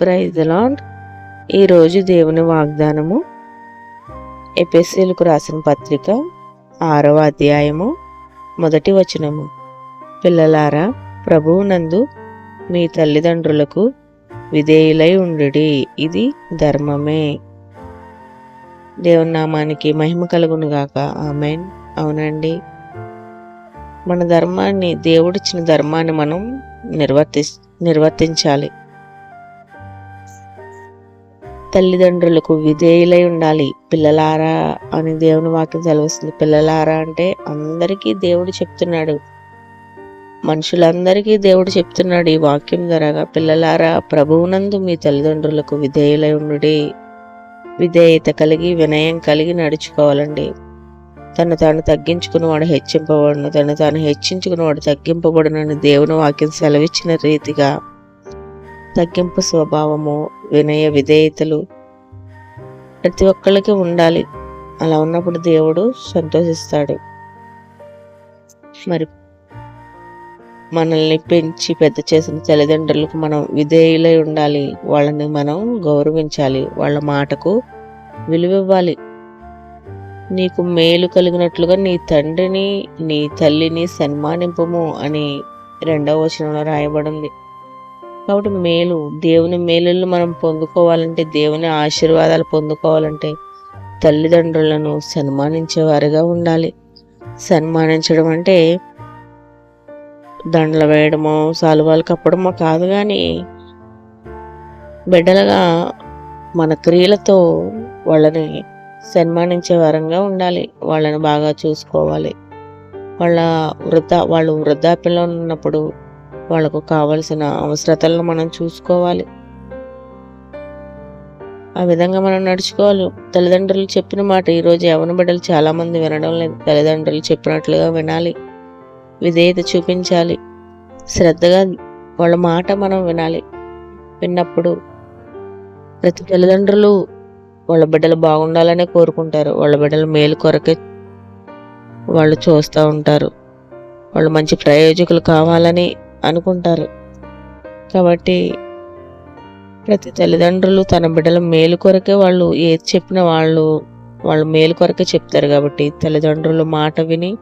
ప్రైజలాండ్ ఈరోజు దేవుని వాగ్దానము ఎపిఎస్సీలకు రాసిన పత్రిక ఆరవ అధ్యాయము మొదటి వచనము. పిల్లలారా ప్రభువునందు మీ తల్లిదండ్రులకు విధేయులై ఉండుడి ఇది ధర్మమే. దేవుని నామానికి మహిమ కలుగునుగాక ఆమెన్. అవునండి. మన ధర్మాన్ని దేవుడిచ్చిన ధర్మాన్ని మనం నిర్వర్తి నిర్వర్తించాలి. తల్లిదండ్రులకు విధేయులై ఉండాలి. పిల్లలారా అని దేవుని వాక్యం సెలవిస్తుంది. పిల్లలారా అంటే అందరికీ దేవుడు చెప్తున్నాడు. మనుషులందరికీ దేవుడు చెప్తున్నాడు ఈ వాక్యం ద్వారా. పిల్లలారా ప్రభువునందు మీ తల్లిదండ్రులకు విధేయులై ఉండుడి. విధేయత కలిగి వినయం కలిగి నడుచుకోవాలండి. తను తాను తగ్గించుకున్నవాడు హెచ్చింపబడును. తను తాను హెచ్చించుకున్నవాడు తగ్గింపబడునని దేవుని వాక్యం సెలవిచ్చిన రీతిగా. తగ్గింపు స్వభావము వినయ విధేయతలు ప్రతి ఒక్కళ్ళకి ఉండాలి. అలా ఉన్నప్పుడు దేవుడు సంతోషిస్తాడు. మరి మనల్ని పెంచి పెద్ద చేసిన తల్లిదండ్రులకు మనం విధేయులై ఉండాలి. వాళ్ళని మనం గౌరవించాలి. వాళ్ళ మాటకు విలువివ్వాలి. నీకు మేలు కలిగినట్లుగా నీ తండ్రిని నీ తల్లిని సన్మానింపము అని రెండవ వచనంలో రాయబడింది. కాబట్టి మేలు. దేవుని మేలులు మనం పొందుకోవాలంటే దేవుని ఆశీర్వాదాలు పొందుకోవాలంటే తల్లిదండ్రులను సన్మానించేవారుగా ఉండాలి. సన్మానించడం అంటే దండలు వేయడమో సాలువాలు కప్పడమో కాదు కానీ బిడ్డలుగా మన క్రియలతో వాళ్ళని సన్మానించే వారంగా ఉండాలి. వాళ్ళని బాగా చూసుకోవాలి. వాళ్ళ వృద్ధ వాళ్ళు వృద్ధాప్యంలో ఉన్నప్పుడు వాళ్ళకు కావలసిన అవసరతలను మనం చూసుకోవాలి. ఆ విధంగా మనం నడుచుకోవాలి. తల్లిదండ్రులు చెప్పిన మాట ఈరోజు యవన బిడ్డలు చాలామంది వినడం లేదు. తల్లిదండ్రులు చెప్పినట్లుగా వినాలి. విధేయత చూపించాలి. శ్రద్ధగా వాళ్ళ మాట మనం వినాలి. విన్నప్పుడు ప్రతి తల్లిదండ్రులు వాళ్ళ బిడ్డలు బాగుండాలనే కోరుకుంటారు. వాళ్ళ బిడ్డల మేలు కొరకే వాళ్ళు చూస్తూ ఉంటారు. వాళ్ళు మంచి ప్రయోజకులు కావాలని అనుకుంటారు. కాబట్టి ప్రతి తల్లిదండ్రులు తన బిడ్డల మేలు కొరకే వాళ్ళు ఏది చెప్పినా వాళ్ళు వాళ్ళు మేలు కొరకే చెప్తారు కాబట్టి తల్లిదండ్రుల మాట విని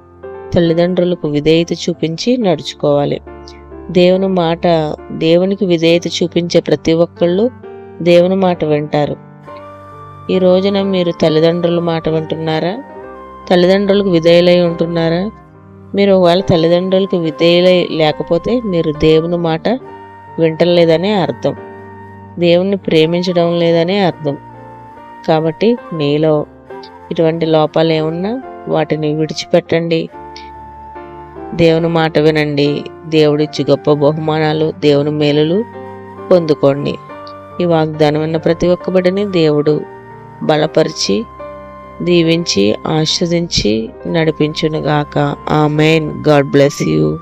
తల్లిదండ్రులకు విధేయత చూపించి నడుచుకోవాలి. దేవుని మాట దేవునికి విధేయత చూపించే ప్రతి ఒక్కళ్ళు దేవుని మాట వింటారు. ఈ రోజున మీరు తల్లిదండ్రుల మాట వింటున్నారా? తల్లిదండ్రులకు విధేయులై ఉంటున్నారా? మీరు ఒకవేళ తల్లిదండ్రులకు విధేయులై లేకపోతే మీరు దేవుని మాట వింటలేదనే అర్థం. దేవుణ్ణి ప్రేమించడం లేదనే అర్థం. కాబట్టి నీలో ఇటువంటి లోపాలు ఏమున్నా వాటిని విడిచిపెట్టండి. దేవుని మాట వినండి. దేవుడిచ్చి గొప్ప బహుమానాలు దేవుని మేలులు పొందుకోండి. ఈ వాగ్దానం ఉన్న ప్రతి ఒక్క బిడ్డని దేవుడు బలపరిచి దీవించి ఆశ్రదించి నడిపించునుగాక. ఆ మెయిన్ గాడ్ బ్లెస్ యూ.